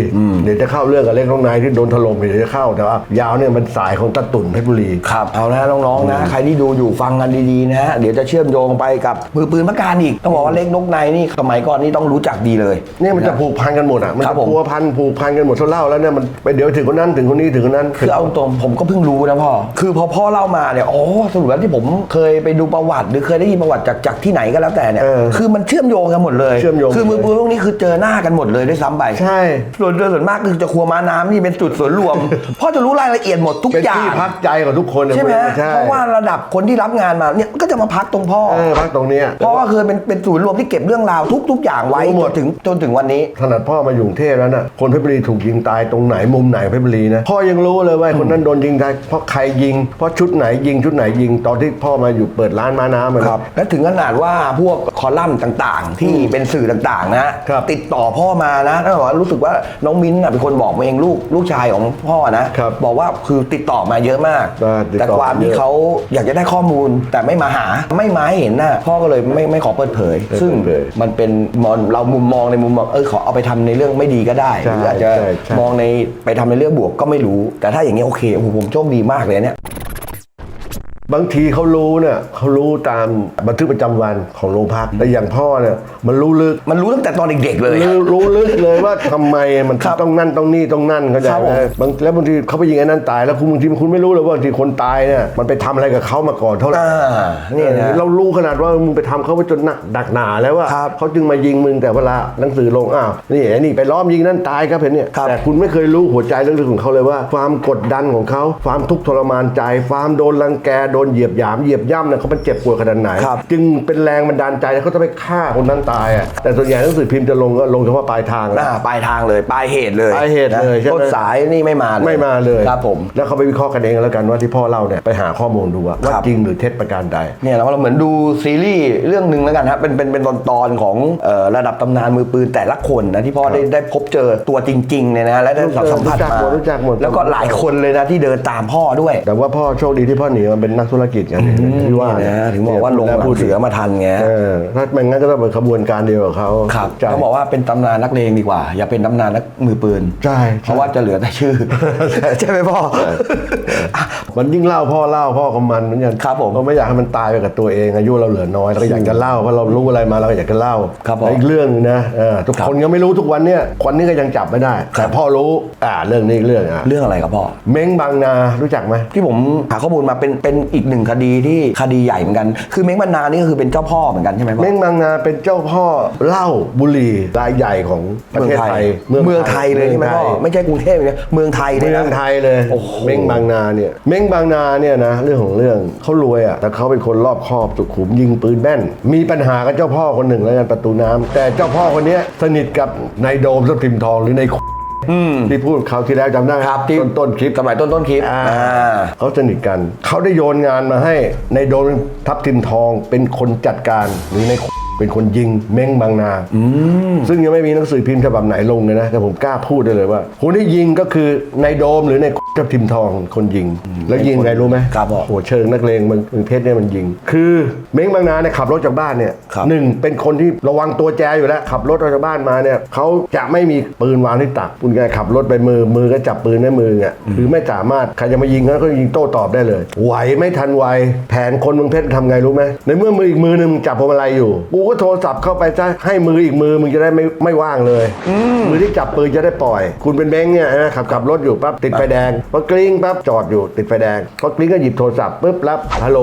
เดี๋ยวจะเข้าเรื่องกับเล็กน้องนายที่โดนถล่มเดี๋ยวจะเข้าแต่ว่ายาวเนี่ยมันสายของตะตุนเพชรบุรีครับเอานะน้องๆนะใครที่ดูอยู่ฟังกันดีๆนะฮะเดี๋ยวจะเชื่อมโยงไปกับมือปืนพระการอีกต้องบอกว่าเล็กนกในนี่สมัยก่อนนี่ต้องรู้จักดีเลยเนี่ยมันจะผูกพันกันหมดอะมันครัจะบผมพัวพันผูกพันกันหมดเท่าเล่าแล้วเนี่ยมันไปเดี๋ยวถึงคนนั้นถึงคนนี้ถึงคนนั้นคือเอาตรงผมก็เพิ่งรู้นะพ่อคือพอพ่อเล่ามาเนี่ยอ๋อสรุปแล้วที่ผมเคยไปดูประวัติ หรือเคยได้ยินประวัติจากจากที่ไหนก็แล้วแต่เนี่ย เออคือมันเชื่อมโยงกันหมดเลย เชื่อมโยง คือมือปืนพวกนี้คือเจอหน้ากันหมดเลยด้วยซ้ำไปใช่ ส่วนเรือส่วนมากคือจะครัวม้าน้ำนี่เป็นจุดส่วนรวมพ่อจะรู้รายละเอียดหมดทุกเป็นอย่าง ที่พักใจของทุกคนเนี่ยใช่ไหมใช่เพราะว่าระดับคนที่รับงานมาเนี่ยก็จะมาพักตรงพ่อ เออพักตรงเนี้ยเพราะว่าเคยเป็นเป็นศูนย์รวมที่เก็บเรื่องราวทุก ๆ อย่างไว้รู้หมจดนถึงจนถึงวันนี้ ขนาดพ่อมาอยู่กรุงเทพแล้วน่ะ คนเพชรบุรีถูกยิงตายตรงไหนมุมไหนเพชรบุรีนะ พ่อยังรู้เลยว่าคนนั้นโดนยิงตายเพราะใครยิง เพราะชุดไหนยิงชุดไหนยิงตอนที่พ่อมาอยู่เปิดร้านม้าน้ำอะนะ ครับและถึงขนาดว่าพวกคอลัมน์ต่างๆ ที่เป็นสื่อต่างๆนะ ครับติดต่อพ่อมานะแล้วบอกว่ารู้สึกว่าน้องมิ้นท์น่ะเป็นคนบอกมาเองลูกลูกชายของพ่อนะครับบอกว่าคือติดต่อมาเยอะมาก อ่าติดต่อแต่ความที่เยอะเขาอยากจะได้ข้อมูลแต่ไม่มาหาไม่มาให้เห็นหน้าพ่อก็เลยไม่ไม่ขอเปิดเผย ไม่ซึ่งเปิดเผยมันเป็นมองเรามุมมองในมุมมองเออขอเอาไปทำในเรื่องไม่ดีก็ได้หใช่รืออาจจะใช่ใช่ มองในไปทำในเรื่องบวกก็ไม่รู้ แต่ถ้าอย่างนี้ยโอเคโอ้โหผมโชคดีมากเลยเนี่ย บางทีเขารู้เนี่ยเขารู้ตามบันทึกประจำวันของโรงพักแต่อย่างพ่อเนี่ยมันรู้ลึกมันรู้ตั้งแต่ตอนเด็กๆเลย รู้รู้ลึกเลยว่าทำไมมันครับต้องนั่นต้องนี่ต้องนั่นเขาใจครับไหผมมบางแล้วบางทีเขาไปยิงไอ้นั่นตายแล้วคุณบางทีคุณไม่รู้เลยว่าบางทีคนตายเนี่ยมันไปทำอะไรกับเขามาก่อนเท่าไหร่อ่านี่นะเรารู้ขนาดว่ามึงไปทำเขาไปจนหนักดักหนาแล้วว่าครับเขาจึงมายิงมึงแต่เวลาหนังสือลงอ้าวนี่ไอ้นี่ไปล้อมยิงนั่นตายครับเห็นเนี่ยครับแต่คุณไม่เคยรู้หัวใจลึกๆของเขาเลยว่า ความกดดันของเขาความทุกข์ทรมานใจ ความโดนรังแกโดนเหยียบหยามเหยียบย่ำเนี่ยเขาเป็นเจ็บปวดขนาดไหนครับจึงเป็นแรงบันดาลใจให้เขาจะไปฆ่าคนนั้นตายอะแต่ส่วนใหญ่หนังสือพิมพ์จะลงก็ลงเฉพาะปลายทางหแล้วน้าปลายทางเลยปลายเหตุเลยปลายเหตุเลยนะใช่ไหม ต้นสายนี่ไม่มาเลยไม่มาเลยครับผม แล้วเขาไปวิเคราะห์กันเองแล้วกันว่าที่พ่อเล่าเนี่ยไปหาข้อมูลดูว่าว่าครับ จริงหรือเท็จประการใด เนี่ยเราเหมือนดูซีรีส์เรื่องหนึ่งแล้วกันครับเป็นเป็นเป็นตอนตอนๆของเอ่อระดับตำนานมือปืนแต่ละคนนะที่พ่อได้ได้พบเจอตัวจริงๆเนี่ยนะและได้รู้จักสัมผัสรู้จักมาหมดรู้จักหมด แล้วก็หลายคนเลยนะที่เดินตามพ่อด้วย แต่ว่าพ่อโชคดีที่พ่อหนีมาเป็นนักธุรกิจกันที่ว่านี่นะถึงบอกว่าลงหลังเสือมาทันไงเออถ้าไม่งั้นก็ต้องเป็นขบวนการเดียวกับเขาครับใช่เขาบอกว่าเป็นตำนานนักเลงดีกว่า อย่าเป็นตำนานนักมือปืนใช่เพราะว่าจะเหลือแต่ชื่อใช่ไหมพ่อมันยิ่งเล่าพ่อเล่าพ่อก็มันเหมือนกันครับผมเราไม่อยากให้มันตายไปกับตัวเองอายุเราเหลือน้อยเราก็อยากจะเล่าเพราะเรารู้อะไรมาเราก็อยากจะเล่าครับผมและอีกเรื่องหนึงนะเออทุกครับคนก็ไม่รู้ทุกวันเนี่ยคนนี้ก็ยังจับไม่ได้ แต่พ่อรู้อ่าเรื่องนี้อีกเรื่องอะเรื่องอะไรครับพ่อเม้งบางนารู้จักไหมที่ผมหาข้อมูลมาเป็นเป็นอีกหนึ่งคดีที่คดีใหญ่เหมือนกัน คือเม้งบรรณานี่ก็คือเป็นเจ้าพ่อเหมือนกันใช่ไหมพ่อ เม้งบางนาเป็นเจ้าพ่อเหล้าบุหรี่รายใหญ่ของประเทศไทยเมืองไทยเลยใช่ไหมพ่อ ไม่ใช่กรุงเทพนะเมืองไทยเลยเมืนะองไทยเลยโอ้โห เม้งบางนาเนี่ยเม้งบางนาเนี่ยนะเรื่องของเรื่องเขารวยอะแต่เขาเป็นคนรอบคอบสุขุมยิงปืนแม่น มีปัญหากับเจ้าพ่อคนหนึ่งแล้วกันประตูน้ำแต่เจ้าพ่อคนเนี้ยสนิทกับนายโดมสับทิมทองหรือในาย ที่พูดคราวที่แล้วจำได้ไหมครับที่ ต้นต้นคลิปสมัยต้นต้นคลิปอ่าอ่า เขาสนิทกัน เขาได้โยนงานมาให้ในโดนทับทิมทองเป็นคนจัดการหรือใน เป็นคนยิงเม้งบางนา ซึ่งยังไม่มีหนังสือพิมพ์ฉบับไหนลงเลยนะ แต่ผมกล้าพูดได้เลยว่า คนที่ยิงก็คือในโดมหรือในทับทิมทองคนยิง แล้วยิงไงรู้ไหมครับผมโหเชิงนักเลงเมืองเมืองเพชรเนี่ยมันยิง คือเม้งบางนาเนี่ยขับรถจากบ้านเนี่ยครับหนึ่งเป็นคนที่ระวังตัวแจอยู่แล้ว ขับรถออกจากบ้านมาเนี่ยเขาจะไม่มีปืนวางที่ตักคุณแกขับรถไปมือมือก็จับปืนในมืออะคือไม่สามารถใครจะมายิงก็ยิงโต้ตอบได้เลยไหวไม่ทันไวแผนคนเมืองเพชรทำไงรู้ไหมในเมื่อมืออีกมือหนึงจับพวงมาลัยอยู่กูก็โทรศัพท์เข้าไปจะให้มืออีกมือมึงจะได้ไม่ไม่ว่างเลยมือที่จับปืนจะได้ปล่อย คุณเป็นแบงค์เนี่ยนะขับขับรถอยู่ปั๊บติดไฟแดงพอกลิ้งปั๊บจอดอยู่ติดไฟแดงพอกลิ้งก็หยิบโทรศัพท์ปุ๊บรับฮัลโหล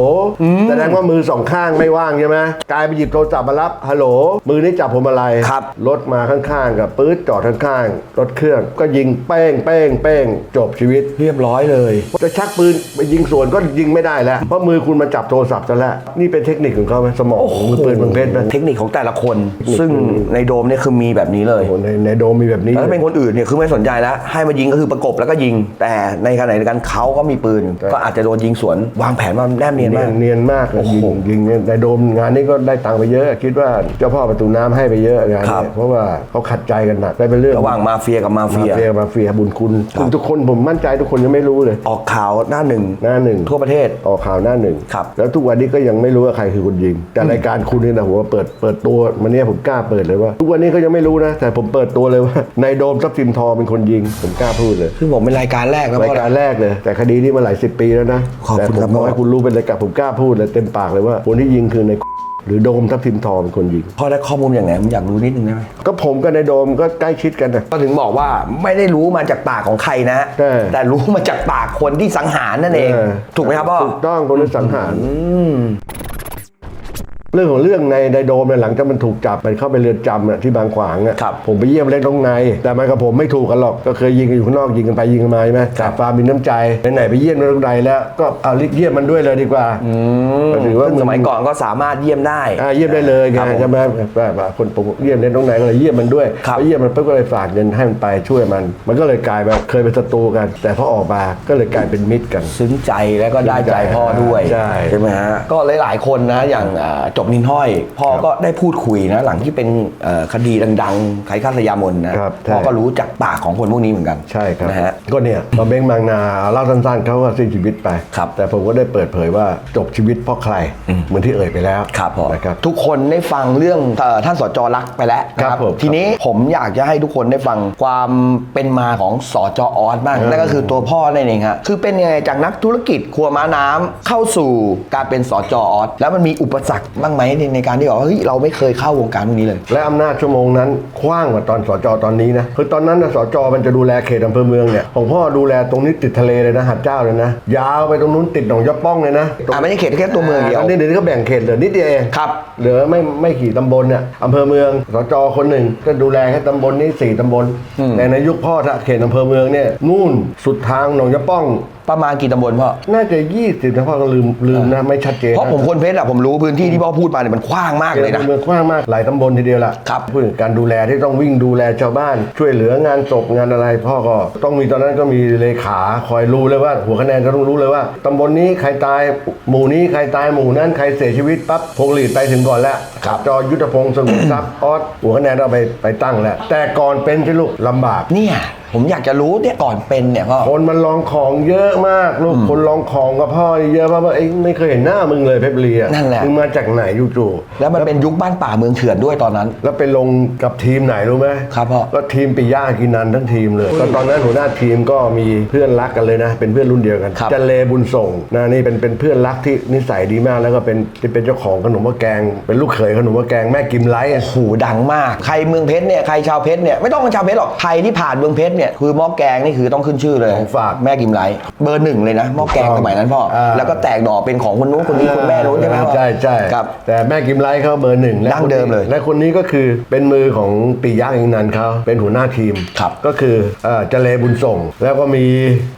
แสดงว่ามือสองข้างไม่ว่างใช่ไหมกลายไปหยิบโทรศัพท์มารับฮัลโหลมือนี่จับพวงมาลัยครับรถมาข้างๆ กับปื๊ดจอดข้างๆรถเครื่องก็ยิงเป้งเป้งเป้งจบชีวิตเรียบร้อยเลยจะชักปืนไปยิงสวนก็ยิงไม่ได้แล้วเพราะมือคุณมาจับโทรศัพท์ซะแล้วนี่เป็นเทคนิคของเขาไหมสมองของมือปืนเมืองเพชรไหมเทคนิคของแต่ละคน ซึ่งในโดมเนี่ยคือมีแบบนี้เลยโอ้โหในในโดมมีแบบนี้แล้วถ้าเป็นคนอื่นเนี่ยคือไม่สนใจแล้ว ให้มายิงก็คือประกบแล้วก็ยิง แต่ในขณะเดียวกันเขาก็มีปืนก็อาจจะโดนยิงสวนวางแผนมาแนบเนียนเนีมายกนเนียนมากเลยโอ้โหยิงยิงเนี่ยในโดมงานนี้ก็ได้ตังค์ไปเยอะ คิดว่าเจ้าพ่อประตูน้ำให้ไปเยอะงานครับนี้เพราะว่าเขาขัดใจกันหนักได้เป็นเรื่องระหว่างมาเฟียกับมามาเฟีย เฟียมาเฟียบุญคุณคุณทุกคนผมมั่นใจทุกคนยังไม่รู้เลย ออกข่าวหน้าหนึ่งหน้าหนึ่งทั่วประเทศ ออกข่าวหน้าหนึ่งครับ แล้วทุกวันนี้ก็ยังไม่รู้ว่าใครคือคนยิง แต่รายการคุณนี่นะผมว่าเปิดเปิดตัวมันเนี่ยผมกล้าเปิดเลยว่า ทุกวันนี้ก็ยังไม่รู้นะ แต่ผมเปิดตัวเลยว่านายโดมทรัพย์สินทองเป็นคนยิง ผมกล้าพูดเลยซึ่งผมเป็นรายการแรกแล้วรายการแรกเลย แต่คดีนี้มาหลายสิบปีแล้วนะขอบแต่คุณผมครับบอกให้คุณรู้เป็นรายการผมกล้าพูดเลยเต็มปากเลยว่าคนที่ยิงคือในายหรือโดมทัพย์สินทองเป็นคนยิงพ่อได้ข้อมูลอย่างไงผมอยากรู้นิดนึงได้ไหมก็ผมกับนายโดมก็ใกล้ชิดกันนะก็ถึงบอกว่าไม่ได้รู้มาจากปากของใครนะใช่แต่รู้มาจากปากคนที่สังหารนั่นเองเออถูกไหมครับพ่อถูกต้องคนที่สังหาร เรื่องของเรื่องในในโดมเนี่ยหลังจากมันถูกจับไปเข้าไปเรือนจำอะที่บางขวางอะครับผมไปเยี่ยมเล็กน้องใน แต่มันกับผมไม่ถูกกันหรอกก็เคยยิงกันอยู่ข้างนอกยิงกันไปยิงกันมาใช่ไหมแต่ฟาร์มมีน้ำใจไหนๆไปเยี่ยมเล็กน้องในแล้วก็เอาลิเยี่ยมมันด้วยเลยดีกว่าก็ถือว่าซึ่งสมัยก่อนก็สามารถเยี่ยมได้ อ่าเยี่ยมได้เลยไงครับผมใช่ไหมแบบว่าคนผมเยี่ยมเล็กน้องในก็เลยเยี่ยมมันด้วยครับพอเยี่ยมมันปุ๊บก็เลยฝากเงินให้มันไปช่วยมัน มันก็เลยกลายแบบเคยเป็นศัตรูกัน แต่พอออกมาก็เลยกลายเป็นมิตรกัน ซึ้งใจแล้วก็ได้ใจพ่อด้วยใช่ไหมฮะก็หลายๆคนนะอย่างเอ่อจบนินห้อย พ่อก็ได้พูดคุยนะ หลังที่เป็นเอ่อคดีดังๆไขข้าสยามนนะครับใช่พ่อก็รู้จักปากของคนพวกนี้เหมือนกันใช่ครับนะฮะก็เนี่ยตอนเบ้งบางนาเล่าสั้นๆเขาก็สิ้นชีวิตไปครับแต่ผมก็ได้เปิดเผยว่าจบชีวิตเพราะใครเหมือนที่เอ่ยไปแล้วครับพ่อนะครับทุกคนได้ฟังเรื่องเอ่อท่านสจรักไปแล้วนะครับผมทีนี้ผมอยากจะให้ทุกคนได้ฟังความเป็นมาของสจออสบ้างเออนั่นก็คือตัวพ่อนั่นเองฮะคือเป็นยังไงจากนักธุรกิจครัวม้าน้ำเข้าสู่การเป็นสจออสแล้วมันมีอุปสรรคบ้างไหมในในการที่บอกว่าเฮ้ยเราไม่เคยเข้าวงการพวกนี้เลย และอำนาจชั่วโมงนั้นกว้างกว่าตอนสจตอนนี้นะคือตอนนั้นนะสจมันจะดูแลเขตอำเภอเมืองเนี่ยของพ่อดูแลตรงนี้ติดทะเลเลยนะหัดเจ้าเลยนะ ยาวไปตรงนู้นติดหนองยะป้องเลยนะอ่าไม่ใช่เขตแค่ตัวเมืองเดียวตอนนี้เดี๋ยวนี้ก็แบ่งเขตเหลือนิดเดียวเองครับ เหลือไม่ไม่กี่ตำบลเนี่ยอำเภอเมืองสจคนหนึ่งก็ดูแลแค่ตำบลนี้สี่ตำบลแต่ในยุคพ่อถ้าเขตอำเภอเมืองเนี่ยนู่นสุดทางหนองยะป้อง ประมาณกี่ตำบลพ่อ น่าจะยี่สิบนะพ่อก็ลืมลืมนะไม่ชัดเจนเพราะผมคนเพชรอะผมรู้พื้นที่ที่พ่อพูดมาเนี่ยมันกว้างมากเลยนะเมืองกว้างมากหลายตำบลทีเดียวล่ะครับพูดถึงการดูแลที่ต้องวิ่งดูแลชาวบ้าน ช่วยเหลืองานศพงานอะไร พ่อก็ต้องมีตอนนั้นก็มีเลขาคอยรู้เลยว่า หัวคะแนนก็ต้องรู้เลยว่าตำบลนี้ใครตายหมู่นี้ใครตายหมู่นั้นใครเสียชีวิตปั๊บพงหลีดไปถึงก่อนแล้วครับจอยุทธพงศ์สงวนทรัพย์ออสหัวคะแนนเราไปไปตั้งแล้วแต่ก่อนเป็นที่ลูกลำบากเนี่ย ผมอยากจะรู้เนี่ยก่อนเป็นเนี่ยพ่อ คนมันลองของเยอะมากลูกคนลองของกับพ่อนี่เยอะเพราะว่าเอ้ยไม่เคยเห็นหน้ามึงเลยเพชรบุรีอะนั่นแหละ มึงมาจากไหนจู่ๆแล้วมันเป็นยุคบ้านป่าเมืองเถื่อนด้วยตอนนั้น แล้วไปลงกับทีมไหนรู้ไหมครับพ่อ ก็ทีมปิยากินันทั้งทีมเลยก็ตอนนั้นหัวหน้าทีมก็มีเพื่อนรักกันเลยนะ เป็นเพื่อนรุ่นเดียวกันครับ จันเลบุญส่งนะนี่เป็นเป็นเพื่อนรักที่นิสัยดีมากแล้วก็เป็นที่เป็นเจ้าของขนมหม้อแกง เป็นลูกเขยขนมหม้อแกงแม่กิมไลท์อะโอ้โหดังมาก ใครเมืองเพชรเนี่ยใครชาวเพชรเนี่ยไม่ต้องเป็นชาวเพชรหรอกใครที่ผ่านเมืองเพชรเนี่ยคือหม้อแกงนี่คือต้องขึ้นชื่อเลยของฝากแม่กิมไลท์เบอร์หนึ่งเลยนะหม้อแกงสมัยนั้นพ่ออ่าแล้วก็แตกดอกเป็นของคนนู้นคนนี้คนแม่นู้นใช่ไหมพ่อใช่ใช่ครับ แต่แม่กิมไลท์เขาเบอร์หนึ่งและดั้งเดิมเลยและคนนี้ก็คือเป็นมือของปิยะกินันเขาเป็นหัวหน้าทีมครับก็คือเอ่อจันเลบุญส่ง แล้วก็มี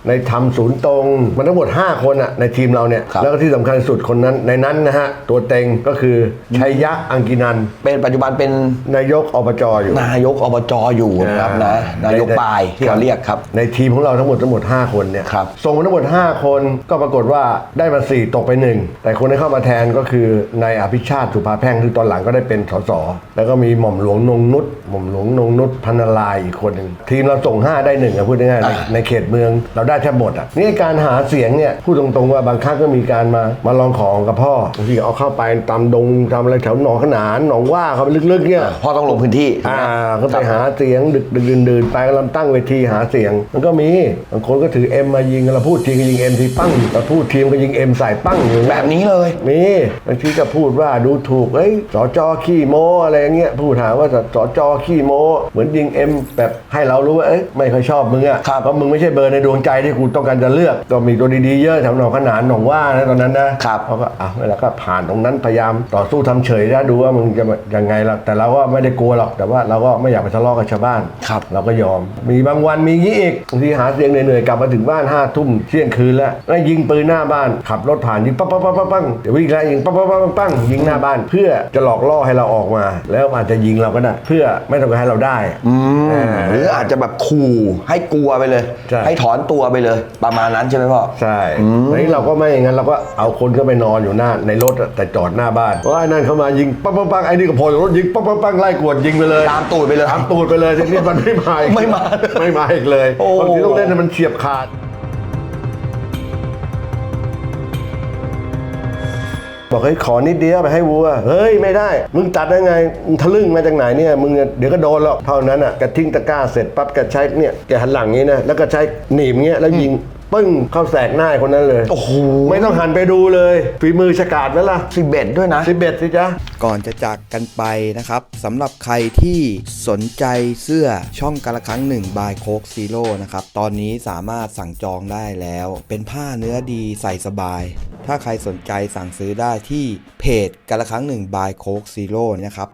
ในทำศูนย์ตรง มันทั้งหมด 5 คนอะในทีมเราเนี่ยครับ แล้วก็ที่สำคัญสุดคนนั้นในนั้นนะฮะตัวเต็งก็คือชัยยะอังกินันเป็นปัจจุบันเป็นนายกอบจอยู่ นายกอบจอยู่นะครับนะนายกปลายที่เขาเรียกครับ ในทีมของเราทั้งหมดทั้งหมด 5 คนเนี่ยครับส่งมาทั้งหมด 5 คนก็ปรากฏว่าได้มา 4 ตกไป 1 แต่คนที่เข้ามาแทนก็คือนายอภิชาติสุภาแพ่งที่ตอนหลังก็ได้เป็นสสแล้วก็มีหม่อมหลวงนงนุษหม่อมหลวงนงนุษพันนลายอีกคนหนึ่งทีมเราส่ง 5 ได้หนึ่งอะพูดง่ายๆในอ่าในเขตเมืองเราได้แทบหมดอะนี่การหาเสียงเนี่ยพูดตรงๆว่าบางครั้งก็มีการมามาลองของกับพ่อบางทีเอาเข้าไปตามดงทำอะไรแถวหนองขนานหนองว่าเขาไปลึกๆเนี่ยพ่อต้องลงพื้นที่อ่าใช่ไหมก็ไปหาเสียงดึกดึกดื่นดื่นไปกำลังตั้งเวทีหาเสียง มันก็มีบางคนก็ถือเอ็มมายิงเราพูดทีก็ยิงเอ็มทีปั้งเราพูดทีมก็ยิงเอ็มใส่ปั้งอย่างเงี้ยแบบนี้เลยมีบางทีก็พูดว่าดูถูกเอ้ยสจขี้โมอะไรอย่างเงี้ยพูดหาว่าสจขี้โมเหมือนยิงเอ็มแบบให้เรารู้ว่าเอ้ยไม่ค่อยชอบมึงอะครับเพราะมึงไม่ใช่เบอร์ในดวงใจที่กูต้องการจะเลือกก็มีตัวดีๆเยอะแถวหนองขนานหนองว่านะตอนนั้นนะครับเขาก็อะแล้วก็ผ่านตรงนั้นพยายามต่อสู้ทำเฉยนะดูว่ามึงจะยังไงล่ะแต่เราก็ไม่ได้กลัวหรอกแต่ว่าเราก็ไม่อยากไปทะเลาะกับชาวบ้านครับเราก็ยอมมีบางวันมีงี้อีกบางทีหาเสียงเหนื่อยๆกลับมาถึงบ้านห้าทุ่มเที่ยงคืนแล้วแล้วยิงปืนหน้าบ้านขับรถผ่านยิงปั๊บปั๊บปั๊บปั๊บปั๊งเดี๋ยววิ่งไล่ยิงปั๊บปั๊บปั๊บปั๊บปั๊งยิงหน้าบ้านเพื่อจะหลอกล่อให้เราออกมา แล้วอาจจะยิงเราก็ได้เพื่อไม่ต้องการให้เราได้อ่าหรืออาจจะแบบขู่ให้กลัวไปเลย ใช่ ให้ถอนตัวไปเลย ประมาณนั้นใช่ไหมพ่อ ใช่แล้วนี้เราก็ไม่อย่างนั้นเราก็เอาคนเข้าไปนอนอยู่หน้าในรถอะแต่จอดหน้าบ้านเพราะไอ้นั่นเข้ามายิงปั๊บปั๊บปั๊งไอ้นี่ก็พอรถยิงปั๊บปั๊บปั๊งไล่กวดยิงไปเลยตามตูดไปเลย ตามตูดไปเลยทีนี้มันไม่มาอีก ไม่มาไม่มาอีกเลยโอ้ บางทีต้องเล่นให้มันเฉียบขาด บอกเฮ้ยขอนิดเดียวไปให้วัว เฮ้ยไม่ได้ มึงตัดได้ไงมึงทะลึ่งมาจากไหนเนี่ย มึงเดี๋ยวก็โดนหรอก เท่านั้นอะแกทิ้งตะกร้าเสร็จปั๊บแกใช้เนี่ยแกหันหลังงี้นะ แล้วก็ใช้หนีบเงี้ยแล้วยิง ปึ้งเข้าแสกหน้าไอ้คนนั้นเลย โอ้โหไม่ต้องหันไปดูเลย ฝีมือฉกาจไหมล่ะสิบเอ็ดด้วยนะ สิบเอ็ดสิจ๊ะ ก่อนจะจากกันไปนะครับสำหรับใครที่สนใจเสื้อช่องกาละครั้งหนึ่งบายโคกซีโร่นะครับ ตอนนี้สามารถสั่งจองได้แล้ว เป็นผ้าเนื้อดีใส่สบาย ถ้าใครสนใจสั่งซื้อได้ที่เพจกาละครั้งหนึ่งบายโคกซีโร่นะครับ